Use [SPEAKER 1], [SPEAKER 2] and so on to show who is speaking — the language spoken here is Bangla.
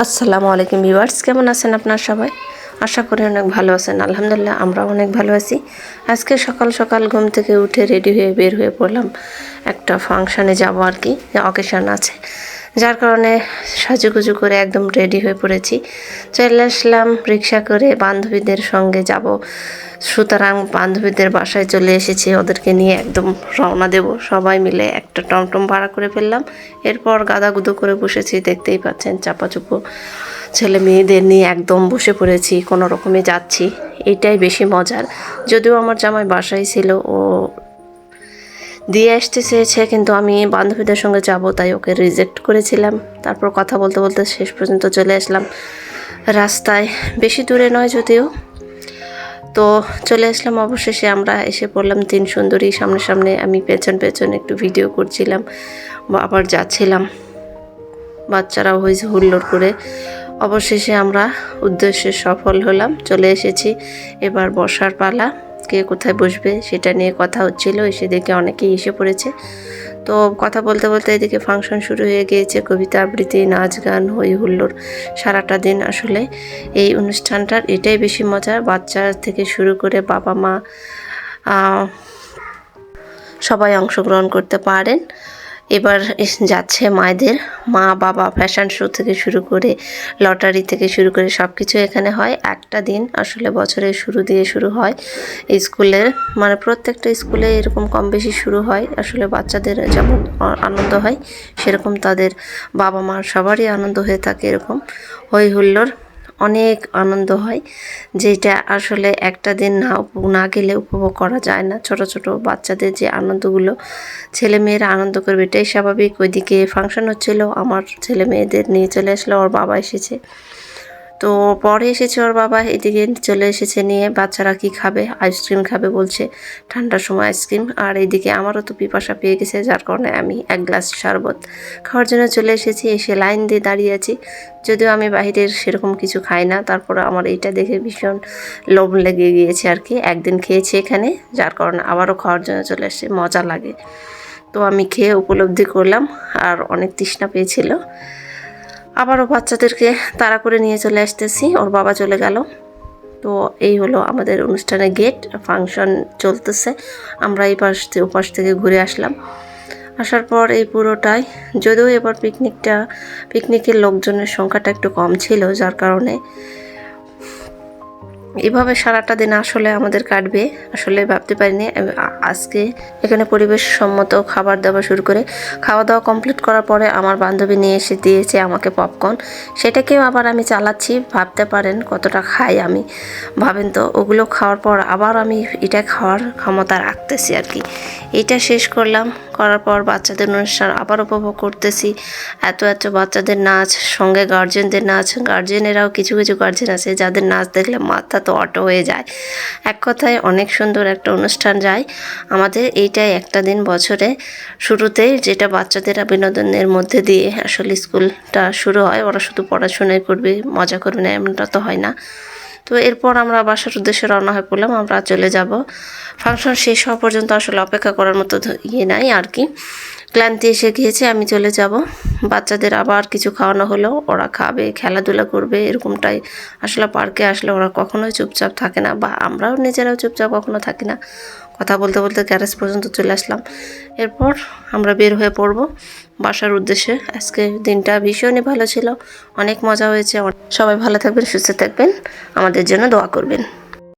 [SPEAKER 1] আসসালামু আলাইকুম ভিউয়ার্স, কেমন আছেন আপনার সবাই? আশা করি অনেক ভালো আছেন, আলহামদুলিল্লাহ আমরা অনেক ভালো আছি। আজকে সকাল সকাল ঘুম থেকে উঠে রেডি হয়ে বের হয়ে পড়লাম একটা ফাংশানে যাব আর কি, অকেশন আছে। যার কারণে সাজুগুজু করে একদম রেডি হয়ে পড়েছি। চলে আসলাম রিক্সা করে বান্ধবীদের সঙ্গে যাব। সুতরাং বান্ধবীদের বাসায় চলে এসেছি। ওদেরকে নিয়ে একদম রওনা দেব। সবাই মিলে একটা টমটম ভাড়া করে ফেললাম। এরপর গাদাগুদো করে বসেছি। দেখতেই পাচ্ছেন চাপাচুপো ছেলে মেয়েদের নিয়ে একদম বসে পড়েছি, কোনো রকমে যাচ্ছি। এটাই বেশি মজার। যদিও আমার জামাই বাসায় ছিল, ও দিয়ে আসতে চেয়েছে, কিন্তু আমি বান্ধবীদের সঙ্গে যাব, তাই ওকে রিজেক্ট করেছিলাম। তারপর কথা বলতে বলতে শেষ পর্যন্ত চলে আসলাম রাস্তায়। বেশি দূরে নয় যদিও। তো চলে আসলাম অবশেষে। আমরা এসে পড়লাম তিন সুন্দরী। সামনে সামনে আমি পেছন পেছন একটু ভিডিও করছিলাম আবার যাচ্ছিলাম। বাচ্চারাও হয়েছে হুল্লোড় করে। অবশেষে আমরা উদ্দেশ্যে সফল হলাম, চলে এসেছি। এবার বসার পালা, কে কোথায় বসবে সেটা নিয়ে কথা হচ্ছিল। এসে দেখে অনেকেই এসে পড়েছে। তো কথা বলতে বলতে এদিকে ফাংশন শুরু হয়ে গিয়েছে, কবিতা আবৃত্তি, নাচ গান হই হুল্লোড়। সারাটা দিন আসলে এই অনুষ্ঠানটার এটাই বেশি মজা। বাচ্চা থেকে শুরু করে বাবা মা সবাই অংশগ্রহণ করতে পারেন। এবার যাচ্ছে মায়েদের মা, বাবা ফ্যাশন শো থেকে শুরু করে লটারি থেকে শুরু করে সব কিছু এখানে হয়। একটা দিন আসলে বছরের শুরু দিয়ে শুরু হয়। স্কুলের মানে প্রত্যেকটা স্কুলে এরকম কম বেশি শুরু হয়। আসলে বাচ্চাদের যেমন আনন্দ হয়, সেরকম তাদের বাবা মার সবারই আনন্দ হয়ে থাকে এরকম। হই হুল্লোড়, অনেক আনন্দ হয়। যেটা আসলে একটা দিন না না গেলে উপভোগ করা যায় না। ছোট ছোট বাচ্চাদের যে আনন্দগুলো ছেলে মেয়েরা আনন্দ করবে, এটাই স্বাভাবিক। ওইদিকে ফাংশন হচ্ছিল, আমার ছেলে মেয়েদের নিয়ে চলে আসলো, ওর বাবা এসেছে। তো পরে এসেছে ওর বাবা, এদিকে চলে এসেছে নিয়ে, বাচ্চারা কি খাবে? আইসক্রিম খাবে বলছে, ঠান্ডার সময় আইসক্রিম আর এইদিকে আমারও তো পিপাসা পেয়ে গেছে, যার কারণে আমি এক গ্লাস শরবত খাওয়ার জন্য চলে এসেছি, এসে লাইন দিয়ে দাঁড়িয়ে আছি। যদিও আমি বাইরের সেরকম কিছু খাই না, তারপরে আমার এইটা দেখে ভীষণ লোভ লেগে গিয়েছে আর কি। একদিন খেয়েছি এখানে, যার কারণে আবারও খাওয়ার জন্য চলে এসেছে, মজা লাগে। আমি খেয়ে উপলব্ধি করলাম আর অনেক তৃষ্ণা পেয়েছিল। আবারও বাচ্চাদেরকে তাড়া করে নিয়ে চলে আসতেছি, ওর বাবা চলে গেল। তো এই হলো আমাদের অনুষ্ঠানের গেট ফাংশন চলতেছে। আমরা এই পাশ থেকে, ওপাশ থেকে ঘুরে আসলাম। আসার পর এই পুরোটাই, যদিও এবার পিকনিকটা পিকনিকের লোকজনের সংখ্যাটা একটু কম ছিল, যার কারণে এভাবে সারাটা দিন আসলে আমাদের কাটবে। আসলে ভাবতে পারিনি। আজকে এখানে পরিবেশ সম্মত খাবার দাবার শুরু করে খাওয়া দাওয়া কমপ্লিট করার পরে আমার বান্ধবী নিয়ে এসে দিয়েছে আমাকে পপকর্ন সেটাকেও আবার আমি চালাচ্ছি। ভাবতে পারেন কতটা খাই আমি। ভাবেন তো, ওগুলো খাওয়ার পর আবার আমি এটা খাওয়ার ক্ষমতা রাখতেছি আর কি। এটা শেষ করলাম। করার পর বাচ্চাদের অনুষ্ঠান আবার উপভোগ করতেছি। এত এত বাচ্চাদের নাচ, সঙ্গে গার্জেনদের নাচ গার্জেনেরাও কিছু কিছু গার্জেন আছে, যাদের নাচ দেখলে মাথা তো অটো হয়ে যায়। এক কথায় অনেক সুন্দর একটা অনুষ্ঠান যায়। আমাদের এইটাই একটা দিন বছরে। শুরুতে যেটা বাচ্চাদের বিনোদনের মধ্যে দিয়ে আসলে স্কুলটা শুরু হয়, ওরা শুধু পড়াশোনাই করবে, মজা করবে না, এমনটা তো হয় না। তো এরপর আমরা বাসার উদ্দেশ্যে রওনা হয়ে পড়লাম, আমরা চলে যাব। ফাংশন শেষ হওয়া পর্যন্ত আসলে অপেক্ষা করার মতো ইয়ে নাই আর কি। ক্লান্তি এসে গিয়েছে, আমি চলে যাব। বাচ্চাদের আবার কিছু খাওয়ানো হলো, ওরা খাবে, খেলাধুলা করবে, এরকমটাই। আসলে পার্কে আসলে ওরা কখনোই চুপচাপ থাকে না, বা আমরাও নিজেরাও চুপচাপ কখনো থাকি না। কথা বলতে বলতে গ্যারেজ পর্যন্ত চলে আসলাম। এরপর আমরা বের হয়ে পড়ব বাসার উদ্দেশ্যে। আজকে দিনটা ভীষণই ভালো ছিল, অনেক মজা হয়েছে। সবাই ভালো থাকবেন, সুস্থ থাকবেন। আমাদের জন্য দোয়া করবেন।